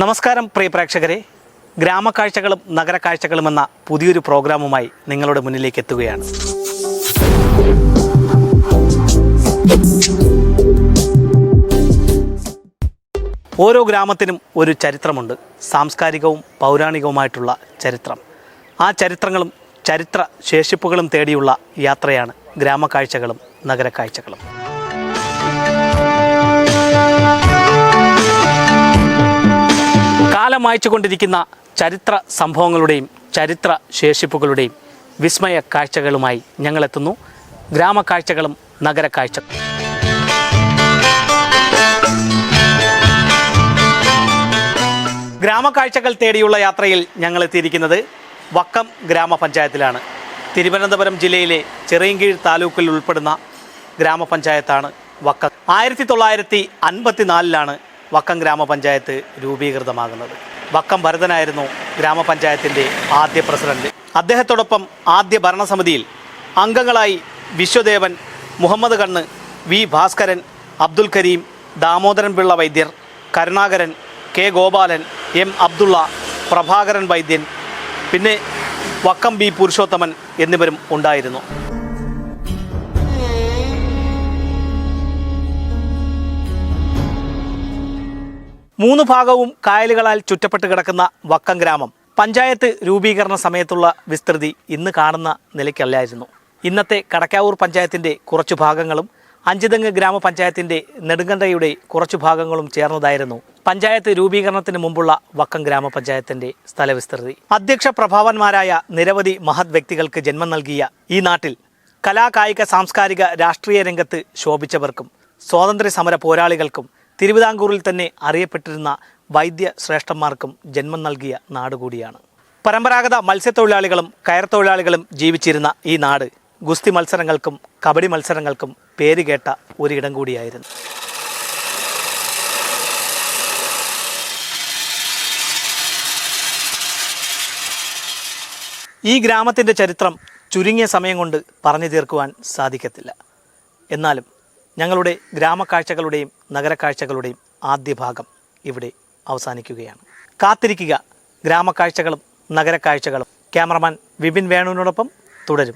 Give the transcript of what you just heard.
നമസ്കാരം പ്രിയ പ്രേക്ഷകരെ. ഗ്രാമക്കാഴ്ചകളും നഗരക്കാഴ്ചകളും എന്ന പുതിയൊരു പ്രോഗ്രാമുമായി നിങ്ങളുടെ മുന്നിലേക്ക് എത്തുകയാണ്. ഓരോ ഗ്രാമത്തിനും ഒരു ചരിത്രമുണ്ട്. സാംസ്കാരികവും പൗരാണികവുമായിട്ടുള്ള ചരിത്രം. ആ ചരിത്രങ്ങളും ചരിത്ര ശേഷിപ്പുകളും തേടിയുള്ള യാത്രയാണ് ഗ്രാമക്കാഴ്ചകളും നഗരക്കാഴ്ചകളും കാലം വായിച്ചുകൊണ്ടിരിക്കുന്ന ചരിത്ര സംഭവങ്ങളുടെയും ചരിത്ര ശേഷിപ്പുകളുടെയും വിസ്മയ കാഴ്ചകളുമായി ഞങ്ങളെത്തുന്നു. ഗ്രാമക്കാഴ്ചകളും നഗരക്കാഴ്ചകളും ഗ്രാമക്കാഴ്ചകൾ തേടിയുള്ള യാത്രയിൽ ഞങ്ങൾ എത്തിയിരിക്കുന്നത് വക്കം ഗ്രാമപഞ്ചായത്തിലാണ്. തിരുവനന്തപുരം ജില്ലയിലെ ചെറിയങ്കീഴ് താലൂക്കിൽ ഉൾപ്പെടുന്ന ഗ്രാമപഞ്ചായത്താണ് വക്കം. ആയിരത്തി തൊള്ളായിരത്തി അൻപത്തിനാലിലാണ് വക്കം ഗ്രാമപഞ്ചായത്ത് രൂപീകൃതമാകുന്നത്. വക്കം ഭരതനായിരുന്നു ഗ്രാമപഞ്ചായത്തിന്റെ ആദ്യ പ്രസിഡന്റ്. അദ്ദേഹത്തോടൊപ്പം ആദ്യ ഭരണസമിതിയിൽ അംഗങ്ങളായി Vishwadevan Muhammad Kannu V Bhaskaran Abdul Karim Damodaran Pillai Vaidyar Karunakaran K Gopalan M Abdulla Prabhakaran Vaidyan പിന്നെ വക്കം ബി പുരുഷോത്തമൻ എന്നിവരും ഉണ്ടായിരുന്നു. മൂന്ന് ഭാഗവും കായലുകളാൽ ചുറ്റപ്പെട്ട് കിടക്കുന്ന വക്കം ഗ്രാമം. പഞ്ചായത്ത് രൂപീകരണ സമയത്തുള്ള വിസ്തൃതി ഇന്ന് കാണുന്ന നിലയ്ക്കല്ലായിരുന്നു. ഇന്നത്തെ കടക്കാവൂർ പഞ്ചായത്തിന്റെ കുറച്ചു ഭാഗങ്ങളും അഞ്ചുതെങ്ങ് ഗ്രാമപഞ്ചായത്തിന്റെ നെടുങ്കണ്ടയുടെ കുറച്ചു ഭാഗങ്ങളും ചേർന്നതായിരുന്നു പഞ്ചായത്ത് രൂപീകരണത്തിന് മുമ്പുള്ള വക്കം ഗ്രാമപഞ്ചായത്തിന്റെ സ്ഥലവിസ്തൃതി. അധ്യക്ഷ പ്രഭാവന്മാരായ നിരവധി മഹത് വ്യക്തികൾക്ക് ജന്മം നൽകിയ ഈ നാട്ടിൽ കലാകായിക സാംസ്കാരിക രാഷ്ട്രീയ രംഗത്ത് ശോഭിച്ചവർക്കും സ്വാതന്ത്ര്യ സമര പോരാളികൾക്കും തിരുവിതാംകൂറിൽ തന്നെ അറിയപ്പെട്ടിരുന്ന വൈദ്യ ശ്രേഷ്ഠന്മാർക്കും ജന്മം നൽകിയ നാട് കൂടിയാണ്. പരമ്പരാഗത മത്സ്യത്തൊഴിലാളികളും കയർ തൊഴിലാളികളും ജീവിച്ചിരുന്ന ഈ നാട് ഗുസ്തി മത്സരങ്ങൾക്കും കബഡി മത്സരങ്ങൾക്കും പേരുകേട്ട ഒരിടം കൂടിയായിരുന്നു. ഈ ഗ്രാമത്തിന്റെ ചരിത്രം ചുരുങ്ങിയ സമയം കൊണ്ട് പറഞ്ഞു തീർക്കുവാൻ സാധിക്കത്തില്ല. എന്നാലും ഞങ്ങളുടെ ഗ്രാമക്കാഴ്ചകളുടെയും നഗരക്കാഴ്ചകളുടെയും ആദ്യ ഭാഗം ഇവിടെ അവസാനിക്കുകയാണ്. കാത്തിരിക്കുക. ഗ്രാമക്കാഴ്ചകളും നഗരക്കാഴ്ചകളും. ക്യാമറമാൻ വിപിൻ വേണുവിനോടൊപ്പം തുടരും.